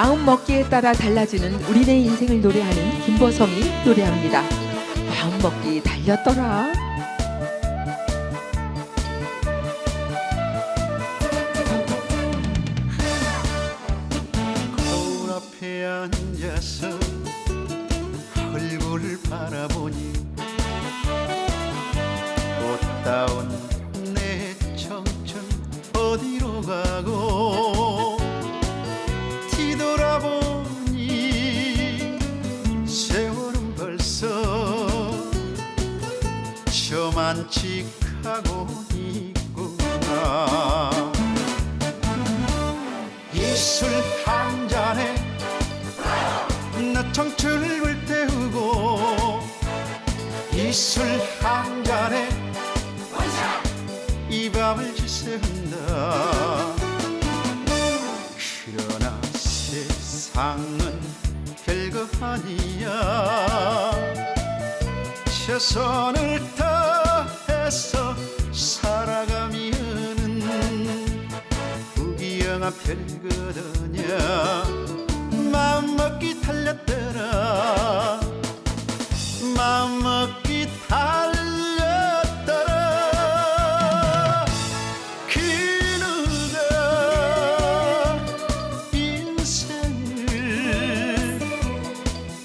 마음 먹기에 따라 달라지는 우리네 인생을 노래하는 김보성이 노래합니다. 마음 먹기 달렸더라. 거울 앞에 앉아서 얼굴을 바라보니 꽃다운 저만치하고 있구나. 이술 한 잔에 나 청춘을 불태우고 이술 한 잔에 이 밤을 지새운다. 그러나 세상은 별거 아니야. 최선을 다 부귀영화 별거더냐. 마음먹기 달렸더라. 마음먹기 달렸더라. 그 누가 인생을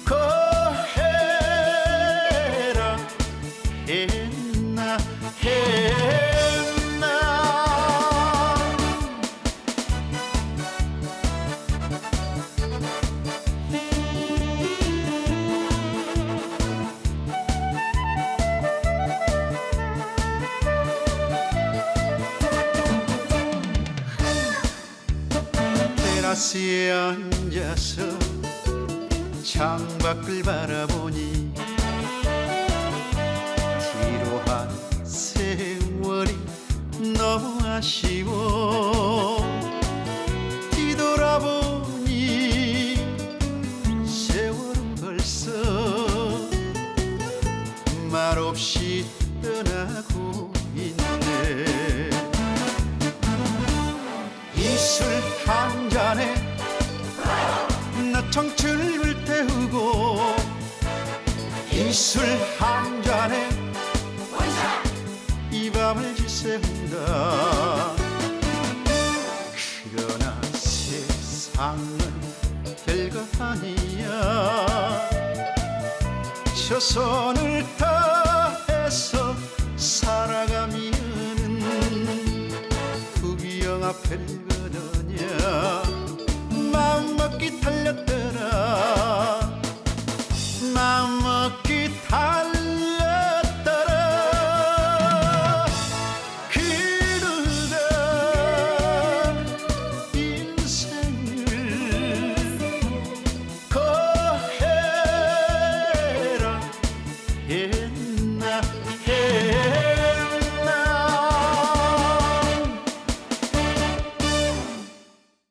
거해라. 했나 했 테라스에 앉아서 창밖을 바라보니 뒤로 한 세월이 너무 아쉬워 청춘을 불태우고 이술 한 잔에 이 밤을 지새운다. 그러나 세상은 별거 아니야. 최선을 다해서 살아가면은 부귀영화